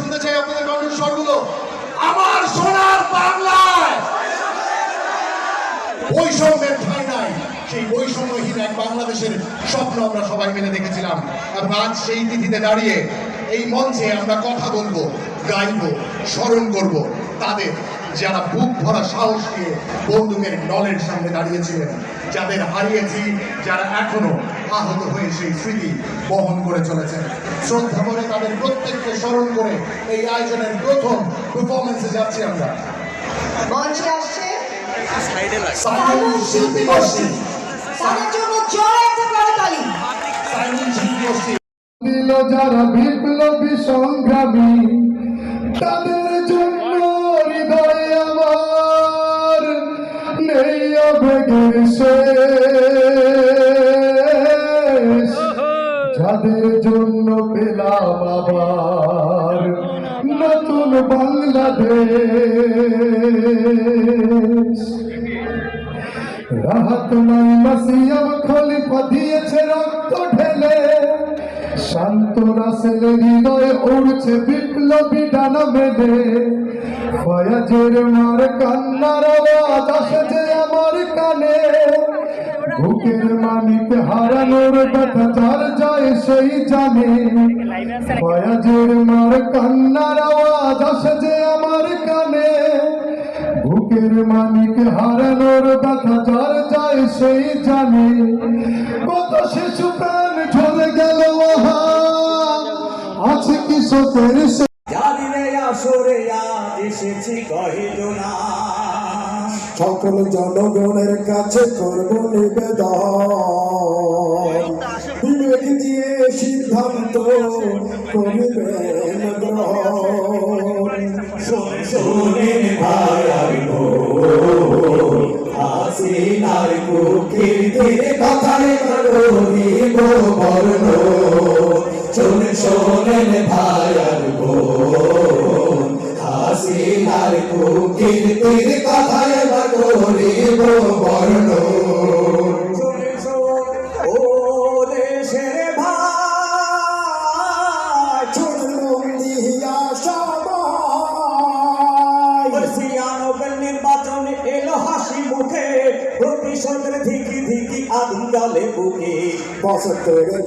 শুনতে চাই আপনাদের কণ্ঠস্বরগুলো আমার সোনার বাংলায়। বৈষম্যের ঠাঁই নাই সেই বৈষম্যহীন এক বাংলাদেশের স্বপ্ন আমরা সবাই মিলে দেখেছিলাম। এবং আজ সেই তিথিতে দাঁড়িয়ে এই মঞ্চে আমরা কথা বলব, গাইব, স্মরণ করব তাদের। যারা বুক ভরা সাহস নিয়ে বন্দুকের নলের সামনে দাঁড়িয়েছিলেন যাদের হারিয়েছি যারা এখনও আহত হয়ে সেই স্মৃতি বহন করে চলেছেন। শ্রদ্ধা করে তাদের প্রত্যেককে স্মরণ করে এই আয়োজনের প্রথম পারফরমেন্সে যাচ্ছি আমরা। মঞ্চে আসছে সাইমন শিল্পী গোষ্ঠী তাদের জন্য জয় একটা করতালি সাইমন শিল্পী গোষ্ঠী দিল যারা বিপ্লবী সংগ্রামী তাদের শেষ যাদের জন্য পেলাম আবার নতুন বাংলাদেশ। রাহাত নাই মাসিয়াম খলিফা দিয়েছে রক্ত ঢেলে। শান্ত রাসেল হৃদয়ে উড়ছে বিপ্লবী ডানা মেলে। ফয়াজের মার কান্নার আওয়াজ আসে আমার কানে। বুকের মানিক হারানোর ব্যথা, যার যায় সেই জানে। ফয়াজের মার কান্নার আওয়াজ আসে যে আমার কানে। বুকের মানিক হারানোর ব্যথা, যার যায় সেই জানে। কত শিশু প্রাণ ঝরে গেল আছে কিশোরের সে জানি রে আসরে এসেছি, কহিল না। সকল জনগণের কাছে করব নিবেদন। বিবেক দিয়ে সিদ্ধান্ত করিবেন শোনেন ভাই আমি শোন কথায় করিব বর্ণ ও দেশের ভাই চুনমুন্দিয়া সবাই ছিয়ানব্বই নির্বাচনে এলো হাসি মুখে, প্রতিশোধের ধিকি ধিকি আগুন জলে বুকে বছর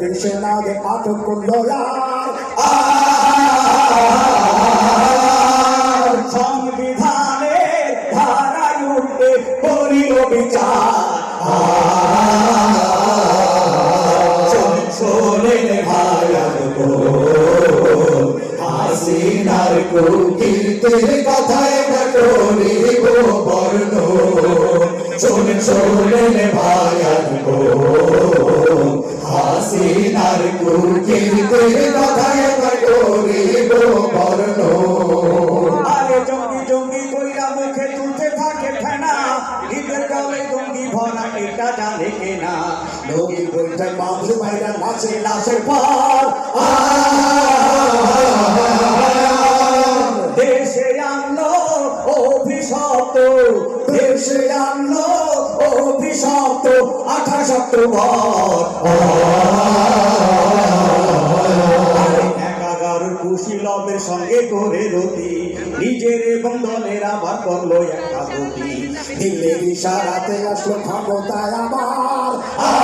দেশে না গে আটক করল আর সংবিধানে হাসিনার কথায় করিব বর্ণ। শোন শোনেন ভাই হাসিনার কুকীর্তির কথায় করিব বর্ণ। আরে জঙ্গি জঙ্গি কইরা মুখে তুলতে থাকে ফেনা। ঈদের গালে জঙ্গি ভরা এটা জানে কেনা লোকি বলতে মানুষ মাইরা নাচে লাশের পর। দেশে আঠাশ একাগার কুশীলবের সঙ্গে করে রতি নিজের এবং দলের আবার করল একটা গতি। দিল্লির ইশারাতে আসলো ক্ষমতায় আর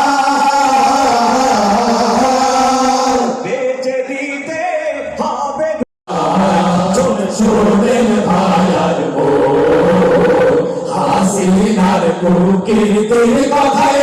বেঁচে দিতে হবে। শোনেন ভাইয়ার হাসিনার কুকীর্তির কথায়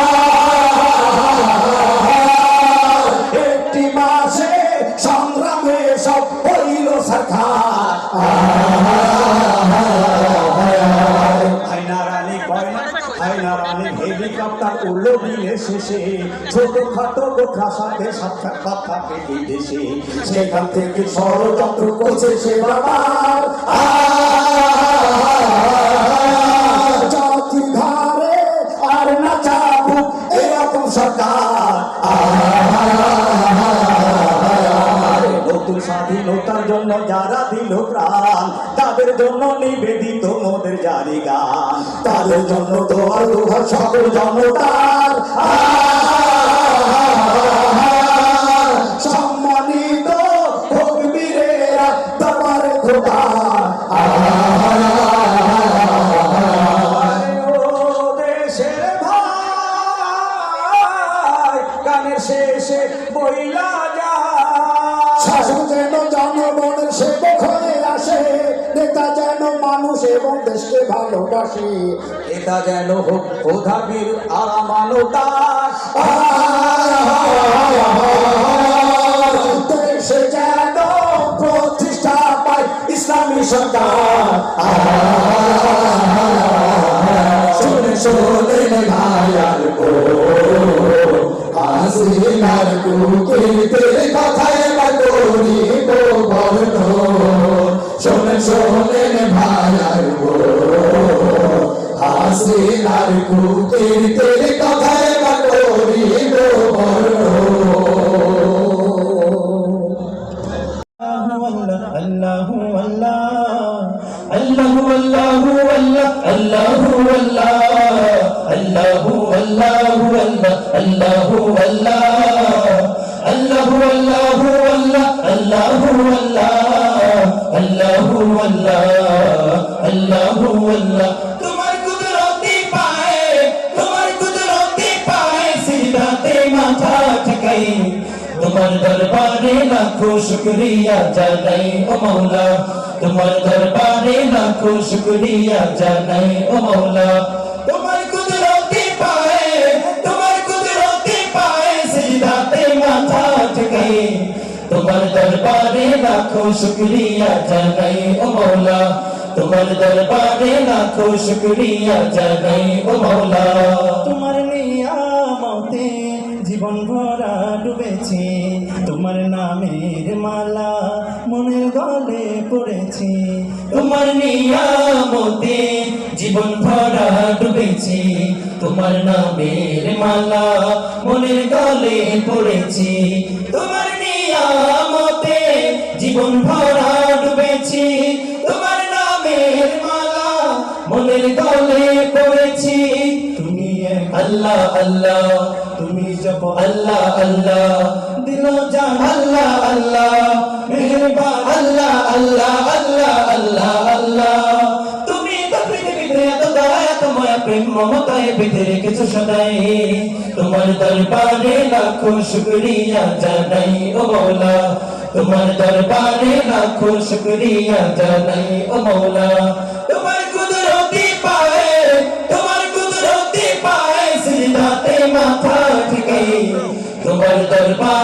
হেলিকপ্টার উল্লো দিয়ে শেষে ছোট খাটো কোথা সাথে সাক্ষাৎ কথা পেয়ে দেশে। সেখান থেকে ষড়যন্ত্র করছে সে বাবা আর না চাপুক এরকম সরকার। নতুন স্বাধীনতার জন্য যারা দিল প্রাণ, তাদের জন্য নিবেদিত মোদের জারি গান। তাদের জন্য তোমার সকল জনতার ভালোবাসে, এটা যেন হোক খোদাবির আরামানতার দেশে যেন প্রতিষ্ঠা পায় ইসলামী সরকার। শুনে ভাইয়ার গো হাসিনার কুকিতে কথায় বর্ণ শুনে শুনে ভাইয়ার হাসিনার কুকিতে কথায় বাতরিব বর্ণ তোমার কুদরতি লাখো শুকরিয়া জানাই ও মৌলা তোমার দরবারে লাখো শুকরিয়া জানাই ও মৌলা তোমার কুদরতি পায়ে, তোমার কুদরতি পায়ে সিজদাতে মাথা তোমার দরবারে লাখো শুকরিয়া জানাই ও মৌলা তোমার দরবারে লাখো শুকরিয়া জানাই ও মৌলা তোমার নিয়ামতে জীবন ভরা তোমার নামের মালা মনের গলে পড়েছে। তোমার নিয়ামতে জীবন ভরা ডুবেছি। তোমার নামের মালা মনের গলে পড়েছি। তোমার নিয়ামতে জীবন ভরা ডুবেছি। তোমার নামের মালা মনের গলে পড়েছি। তুমি আল্লাহ আল্লাহ। তুমি জপ আল্লাহ আল্লাহ। দিল জান, আল্লাহ আল্লাহ, মেহরবান, আল্লাহ আল্লাহ আল্লাহ আল্লাহ আল্লাহ। তুমি তো পৃথিবীতে এত দয়া, এত মায়া, প্রেম, মমতায় বেঁধে রেখেছো সদাই। তোমার দরবারে লাখো শুকরিয়া জানাই, ও মৌলা তোমার দরবারে লাখো শুকরিয়া জানাই, ও মৌলা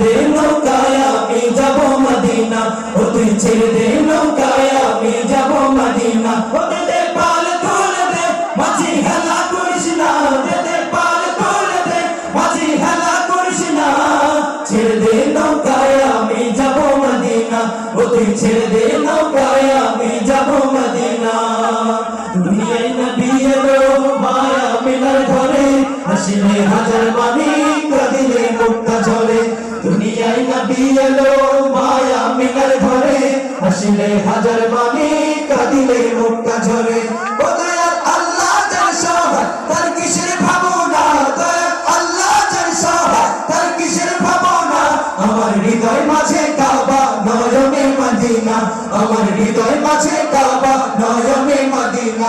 দে নৌকায়, আমি যাব মদিনা। ও তুই ছেড়ে দে নৌকায়, আমি যাব মদিনা। ও দে দে পাল তোল দে, মাঝি হেলা করিস না। দে দে পাল তোল দে, মাঝি হেলা করিস না। ছেড়ে দে নৌকায়, আমি যাব মদিনা। ও তুই ছেড়ে দে নৌকায়, আমি যাব মদিনা। দুনিয়ায় নবী এলো, মায়া মিনার ঘরে, আসিবে হাজার মানি বাণী কাঁদিলে মুখটা ঝরে। দয়াল আল্লাহ তার সহায় তার কিসের ভাবনা? আল্লাহ যার সহায় তার কিসের ভাবনা? আমার হৃদয় মাঝে কাবা, নয়নে মদিনা। আমার হৃদয় মাঝে কাবা, নয়নে মদিনা।